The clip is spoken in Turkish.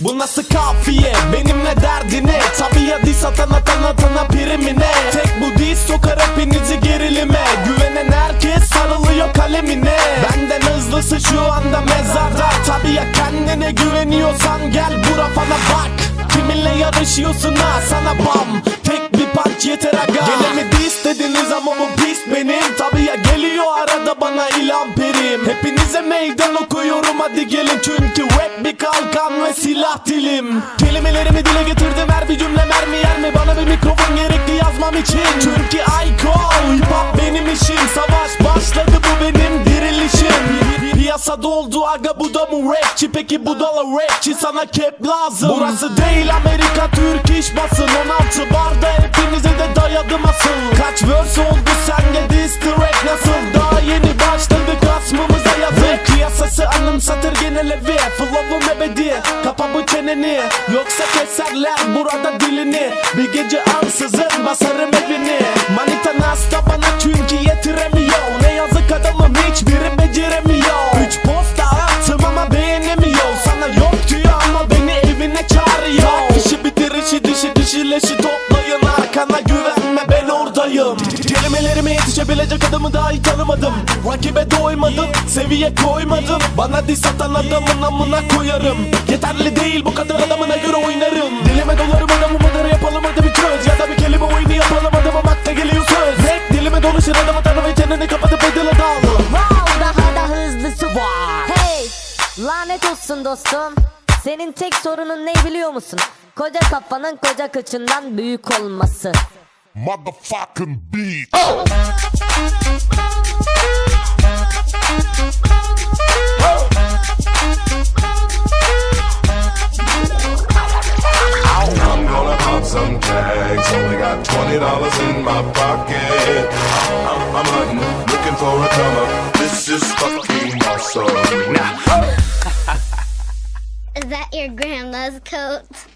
Bu nasıl kafiye? Benimle derdine Tabi ya diss atana tanıtana primine. Tek bu diss sokar hepinizi gerilime. Güvenen herkes sarılıyor kalemine. Benden hızlısı şu anda mezarda. Tabi ya kendine güveniyorsan gel bura bana bak. Kiminle yarışıyorsun ha? Sana bam. Tek bir punch yeter aga. Gelemedi istediniz ama bu pis benim? Tabi ya geliyor arada bana ilan Hepinize meydan okuyorum. Hadi gelin Çünkü rap bir kalkan ve silah dilim. Kelimelerimi dile getirdim. Her bir cümle mermi yer mi? Bana bir mikrofon gerekli yazmam için. Çünkü Ayko hip hop benim işim. Savaş başladı. Bu benim dirilişim. Piyasada oldu aga bu da mı rapçi? Peki bu da la rapçi. Sana kep lazım. Burası değil Amerika. Türk iş basın. 16 barda hepinize de dayadım asıl. Kaç verse oldu sende diss Piyasası anımsatır genel evi Flow'um ebedi kapa bu çeneni. Yoksa keserler burada dilini. Bir gece ansızın basarım evini. Manita toplayın Arkana güvenme ben oradayım. Kelimelerime yetişebilecek adamı dahi tanımadım. Rakibe doymadım seviye koymadım. Bana diss atan adamın amına koyarım. Yeterli değil bu kadar adamına göre oynarım. Dilime dolarım adamı mıdır yapalım hadi bir çöz. Ya da bir kelime oyunu yapalım adama makta geliyor söz. Rap dilime dolaşır adamı tanı ve çeneni kapatıp ödüle dal Wow daha da hızlısı var. Hey lanet olsun dostum. Senin tek sorunun ne biliyor musun? Koca kafanın koca kıçından büyük olması motherfucking beat. I'm gonna pop some tags. Only got twenty dollars in my pocket. I'm, I'm hunting, looking for a come up. This is fucking awesome. Is that your grandma's coat?